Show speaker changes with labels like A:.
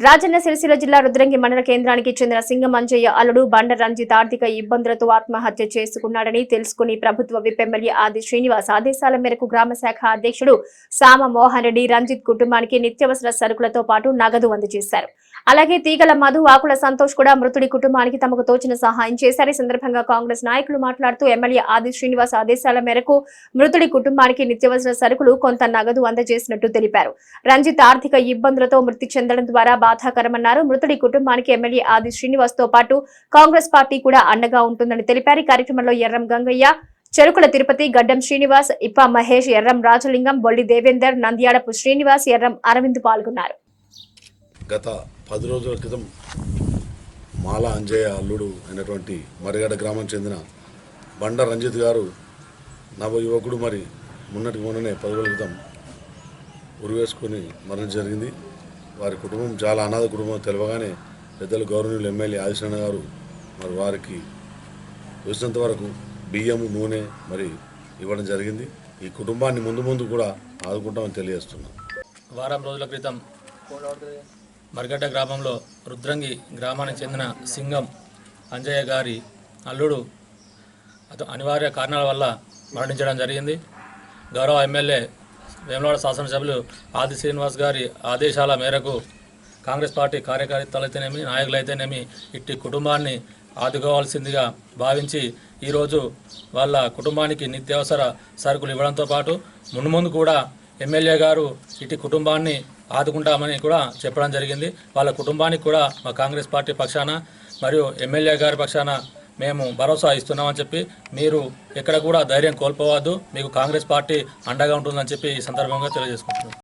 A: రాజన్న సిరిసిల్ల జిల్లా రుద్రంగి మండల కేంద్రానికి చెందిన సింగమంజయ్య అల్లుడు బండ రంజిత్ ఆర్థిక ఇబ్బందులతో ఆత్మహత్య చేసుకున్నాడని తెలుసుకుని ప్రభుత్వ విప్ ఎమ్మెల్యే ఆది శ్రీనివాస్ ఆదేశాల మేరకు గ్రామ శాఖ అధ్యక్షుడు సామ మోహన్ రెడ్డి రంజిత్ కుటుంబానికి నిత్యావసర సరుకులతో పాటు నగదు అందజేశారు. అలాగే తీగల మధు ఆకుల సంతోష్ కూడా మృతుడి కుటుంబానికి తమకు తోచిన సహాయం చేశారు. ఈ సందర్భంగా కాంగ్రెస్ నాయకులు మాట్లాడుతూ ఎమ్మెల్యే ఆది శ్రీనివాస్ ఆదేశాల మేరకు మృతుడి కుటుంబానికి నిత్యవసర సరుకులు కొంత నగదు అందజేసినట్టు తెలిపారు. రంజిత్ ఆర్థిక ఇబ్బందులతో మృతి చెందడం ద్వారా బాధాకరమన్నారు. మృతుడి కుటుంబానికి ఎమ్మెల్యే ఆది శ్రీనివాస్తో పాటు కాంగ్రెస్ పార్టీ కూడా అండగా ఉంటుందని తెలిపారు. ఈ కార్యక్రమంలో ఎర్రం గంగయ్య చెరుకుల తిరుపతి గడ్డం శ్రీనివాస్ ఇప్ప మహేష్ ఎర్రం రాజలింగం బొల్లి దేవేందర్ నంద్యాడపు శ్రీనివాస్ ఎర్రం అరవింద్ పాల్గొన్నారు.
B: గత పది రోజుల క్రితం మాల అంజయ్య అల్లుడు అయినటువంటి మరిగడ గ్రామం చెందిన బండ రంజిత్ గారు నవ యువకుడు మరి మొన్నటి మొన్ననే పది రోజుల క్రితం ఉరివేసుకొని మరణం జరిగింది. వారి కుటుంబం చాలా అనాథ కుటుంబం తెలవగానే పెద్దలు గౌరవనీయులు ఎమ్మెల్యే ఆదిశరణ గారు మరి వారికి వచ్చినంత వరకు బియ్యము నూనె మరి ఇవ్వడం జరిగింది. ఈ కుటుంబాన్ని ముందు ముందు కూడా ఆదుకుంటామని తెలియజేస్తున్నాం.
C: వారం రోజుల క్రితం మరిగడ్డ గ్రామంలో రుద్రంగి గ్రామానికి చెందిన సింగం అంజయ్య గారి అల్లుడు అతను అనివార్య కారణాల వల్ల మరణించడం జరిగింది. గౌరవ ఎమ్మెల్యే వేమలవాడ శాసనసభ్యులు ఆది శ్రీనివాస్ గారి ఆదేశాల మేరకు కాంగ్రెస్ పార్టీ కార్యకర్తలైతేనేమి నాయకులైతేనేమి ఇట్టి కుటుంబాన్ని ఆదుకోవాల్సిందిగా భావించి ఈరోజు వాళ్ళ కుటుంబానికి నిత్యావసర సరుకులు ఇవ్వడంతో పాటు మున్ముందు ముందు కూడా ఎమ్మెల్యే గారు ఇటు కుటుంబాన్ని ఆదుకుంటామని కూడా చెప్పడం జరిగింది. వాళ్ళ కుటుంబానికి కూడా మా కాంగ్రెస్ పార్టీ పక్షాన మరియు ఎమ్మెల్యే గారి పక్షాన మేము భరోసా ఇస్తున్నామని చెప్పి మీరు ఎక్కడ కూడా ధైర్యం కోల్పోవద్దు. మీకు కాంగ్రెస్ పార్టీ అండగా ఉంటుందని చెప్పి ఈ సందర్భంగా తెలియజేసుకుంటున్నాం.